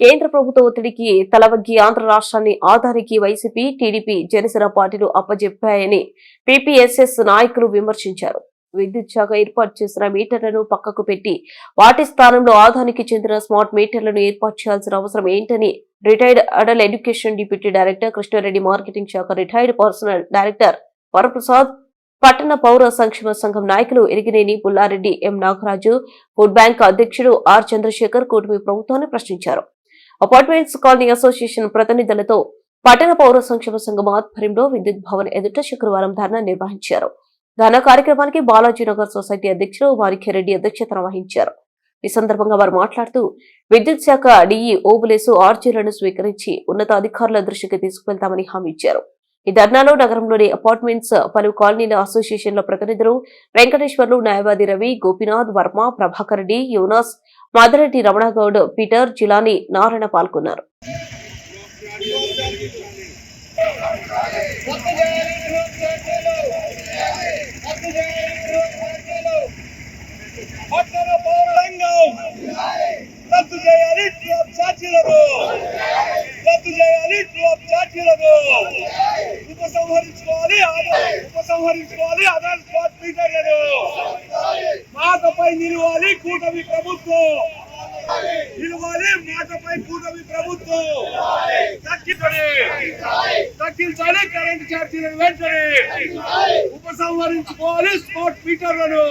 కేంద్ర ప్రభుత్వ ఒత్తిడికి తలవగ్గి ఆంధ్ర రాష్ట్రాన్ని ఆధారికి వైసీపీ టీడీపీ జనసేన పార్టీలు అప్పజెప్పాయని పీపీఎస్ఎస్ నాయకులు విమర్శించారు. విద్యుత్ శాఖ ఏర్పాటు చేసిన మీటర్లను పక్కకు పెట్టి వాటి స్థానంలో ఆధానికి చెందిన స్మార్ట్ మీటర్లను ఏర్పాటు చేయాల్సిన అవసరం ఏంటని retired adult education deputy director Krishna Reddy marketing శాఖ రిటైర్డ్ పర్సనల్ డైరెక్టర్ వరప్రసాద్ పట్టణ పౌర సంక్షేమ సంఘం నాయకులు Erigineni Pulla Reddy M Nagaraju food bank అధ్యక్షుడు ఆర్ చంద్రశేఖర్ కూటమి ప్రభుత్వాన్ని ప్రశ్నించారు. అపార్ట్మెంట్స్ కాలనీ అసోసియేషన్ ప్రతినిధులతో పట్టణ పౌర సంక్షేమ సంఘం ఆధ్వర్యంలో విద్యుత్ భవన్ ఎదుట శుక్రవారం ధర్నా నిర్వహించారు. ధర్నా కార్యక్రమానికి బాలాజీనగర్ సొసైటీ అధ్యక్షుడు వారిఖిరెడ్డి అధ్యక్షతన వహించారు. ఈ సందర్భంగా వారు మాట్లాడుతూ విద్యుత్ శాఖ డిఈ ఓబులేసు ఆర్జీలను స్వీకరించి ఉన్నతాధికారుల దృష్టికి తీసుకువెళ్తామని హామీ ఇచ్చారు. ఈ ధర్నాలో నగరంలోని అపార్ట్మెంట్స్ పలు కాలనీల అసోసియేషన్ల ప్రతినిధులు వెంకటేశ్వర్లు న్యాయవాది రవి గోపినాథ్ వర్మ ప్రభాకర్ రెడ్డి యోనాస్ మాదిరెడ్డి రమణగౌడ్ పీటర్ జిలాని నారాయణ పాల్గొన్నారు రద్దు చేయాలి డ్రాప్ ఛార్జీలను రద్దు చేయాలి డ్రాప్ ఛార్జీలను ఉపసంహరించుకోవాలి ఆదా- ఉపసంహరించుకోవాలి ఆధార్ స్మార్ట్ మీటర్లను మాటపై నిలవాలి కూటమి ప్రభుత్వం. నిలవాలి మాటపై కూటమి ప్రభుత్వం. తగ్గించాలి కరెంట్ ఛార్జీలను వెంటనే. ఉపసంహరించుకోవాలి స్మార్ట్ మీటర్లను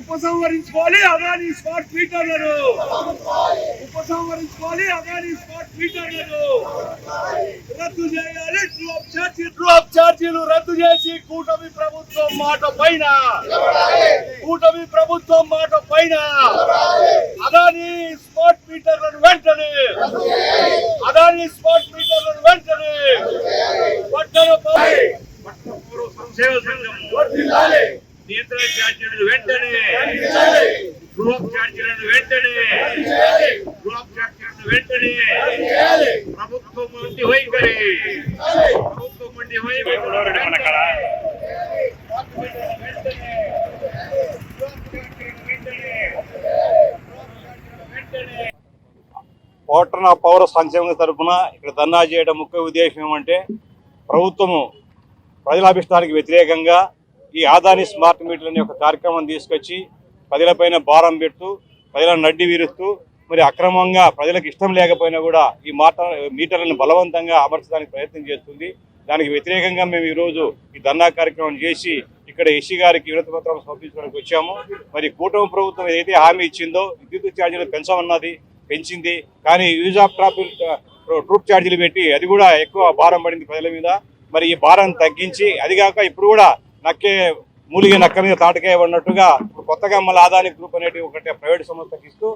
ఉపసంహరించుకోవాలి అదాని స్మార్ట్ మీటర్లను ఉపసంహరించుకోవాలి అదాని స్మార్ట్ మీటర్లను రద్దు చేయాలి డ్రాప్ ఛార్జీ డ్రాప్ ఛార్జీలు రద్దు చేసి కూటమి ప్రభుత్వం మాట పైన. కూటమి ప్రభుత్వం మాట పైన. అదాని స్మార్ట్ మీటర్లను వెంటనే. అదాని స్మార్ట్ మీటర్లను వెంటనే పట్టణ పౌ- పట్టణ పౌర సంక్షేమ సంఘం నియంత్రణ ఛార్జీలను వెంటనే. గ్రూప్ ఛార్జీలను వెంటనే. గ్రూప్ ఛార్జీలను వెంటనే. ప్రభుత్వం నుండి వైఖరి. ప్రభుత్వం నుండి పట్టణ పౌర సంక్షేమం తరపున ఇక్కడ ధర్నా చేయడం ముఖ్య ఉద్దేశం ఏమంటే ప్రభుత్వము ప్రజలాభిష్టానికి వ్యతిరేకంగా ఈ ఆదాని స్మార్ట్ మీటర్ అనే ఒక కార్యక్రమం తీసుకొచ్చి ప్రజలపైన భారం పెడుతూ ప్రజలను నడ్డి వీరుస్తూ మరి అక్రమంగా ప్రజలకు ఇష్టం లేకపోయినా కూడా ఈ మాట మీటర్లను బలవంతంగా అమర్చడానికి ప్రయత్నం చేస్తుంది. దానికి వ్యతిరేకంగా మేము ఈరోజు ఈ ధర్నా కార్యక్రమం చేసి ఇక్కడ ఎస్సీ గారికి వినతి పత్రం సమర్పించడానికి వచ్చాము. మరి కూటమి ప్రభుత్వం ఏదైతే హామీ ఇచ్చిందో విద్యుత్ ఛార్జీలు పెంచమన్నది పెంచింది. కానీ యూజ్ ఆఫ్ ట్రాఫిక్ ట్రూప్ ఛార్జీలు పెట్టి అది కూడా ఎక్కువ భారం పడింది ప్రజల మీద. మరి ఈ భారం తగ్గించి అదిగాక ఇప్పుడు కూడా నక్కే మూలిగే నక్క మీద తాటకాయ ఉన్నట్టుగా కొత్తగా మళ్ళీ ఆదాని గ్రూప్ అనేటివి ఒకటి ప్రైవేట్ సంస్థకి ఇస్తూ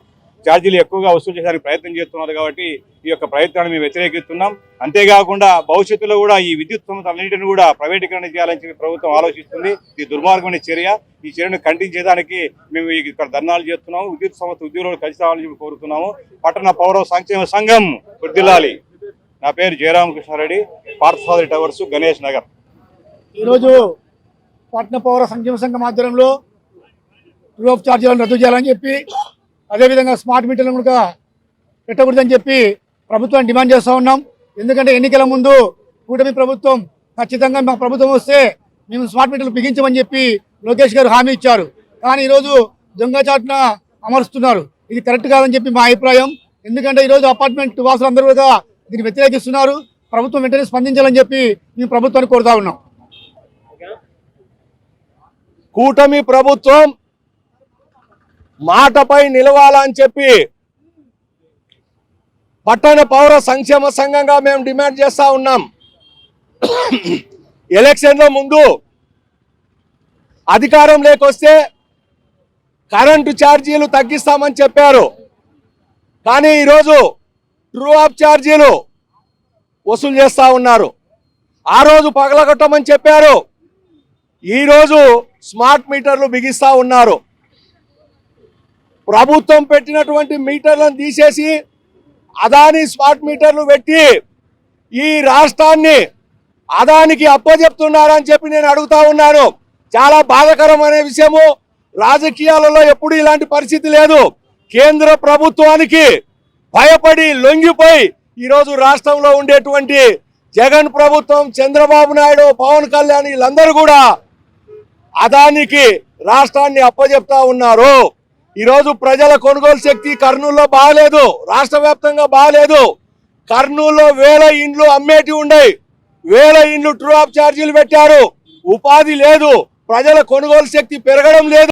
ఛార్జీలు ఎక్కువగా వసూలు చేయడానికి ప్రయత్నం చేస్తున్నారు కాబట్టి ఈ యొక్క ప్రయత్నాన్ని మేము వ్యతిరేకిస్తున్నాం. అంతేకాకుండా భవిష్యత్తులో కూడా ఈ విద్యుత్ సంస్థ అన్నింటిని కూడా ప్రైవేటీకరణ చేయాలని చెప్పి ప్రభుత్వం ఆలోచిస్తుంది. ఈ దుర్మార్గమైన చర్య ఈ చర్యను ఖండించేదానికి మేము ఇక్కడ ధర్నాలు చేస్తున్నాము. విద్యుత్ సంస్థ ఉద్యోగులు కలిసి రావాలని చెప్పి కోరుతున్నాము. పట్టణ పౌర సంక్షేమ సంఘం వర్ధిల్లాలి నా పేరు జయరామకృష్ణారెడ్డి పార్థసారథి టవర్స్ గణేష్ నగర్. ఈరోజు పట్న పౌర సంక్షేమ సంఘం ఆధ్వర్యంలో రూఫ్ ఛార్జీలను రద్దు చేయాలని చెప్పి అదేవిధంగా స్మార్ట్ మీటర్లను కూడా పెట్టకూడదని చెప్పి ప్రభుత్వాన్ని డిమాండ్ చేస్తూ ఉన్నాం. ఎందుకంటే ఎన్నికల ముందు కూటమి ప్రభుత్వం ఖచ్చితంగా మా ప్రభుత్వం వస్తే మేము స్మార్ట్ మీటర్లు బిగించమని చెప్పి లోకేష్ గారు హామీ ఇచ్చారు. కానీ ఈరోజు దొంగచాటున అమరుస్తున్నారు. ఇది కరెక్ట్ కాదని చెప్పి మా అభిప్రాయం. ఎందుకంటే ఈరోజు అపార్ట్మెంట్ వాసులు అందరూ కూడా దీన్ని వ్యతిరేకిస్తున్నారు. ప్రభుత్వం వెంటనే స్పందించాలని చెప్పి మేము ప్రభుత్వాన్ని కోరుతా ఉన్నాం. కూటమి ప్రభుత్వం మాటపై నిలవాలని చెప్పి పట్టణ పౌర సంక్షేమ సంఘంగా మేము డిమాండ్ చేస్తా ఉన్నాం. ఎలక్షన్ల ముందు అధికారం లేకొస్తే కరెంటు ఛార్జీలు తగ్గిస్తామని చెప్పారు. కానీ ఈరోజు ట్రూ ఆఫ్ ఛార్జీలు వసూలు చేస్తూ ఉన్నారు. ఆ రోజు పగలగొట్టమని చెప్పారు. ఈరోజు స్మార్ట్ మీటర్లు బిగిస్తూ ఉన్నారు. ప్రభుత్వం పెట్టినటువంటి మీటర్లను తీసేసి అదాని స్మార్ట్ మీటర్లు పెట్టి ఈ రాష్ట్రాన్ని అదానికి అప్పజెప్తున్నారని చెప్పి నేను అడుగుతా ఉన్నాను చాలా బాధాకరమైన విషయము. రాజకీయాలలో ఎప్పుడు ఇలాంటి పరిస్థితి లేదు. కేంద్ర ప్రభుత్వానికి భయపడి లొంగిపోయి ఈరోజు రాష్ట్రంలో ఉండేటువంటి జగన్ ప్రభుత్వం చంద్రబాబు నాయుడు పవన్ కళ్యాణ్ వీళ్ళందరూ కూడా అదానికి రాష్ట్రాన్ని అప్పజెప్తా ఉన్నారు. ఈరోజు ప్రజల కొనుగోలు శక్తి కర్నూలులో బాగలేదు రాష్ట్ర వ్యాప్తంగా బాగలేదు. కర్నూలులో వేల ఇండ్లు అమ్మేటి ఉండే వేల ఇండ్లు ట్రూ ఆఫ్ ఛార్జీలు పెట్టారు. ఉపాధి లేదు ప్రజల కొనుగోలు శక్తి పెరగడం లేదు.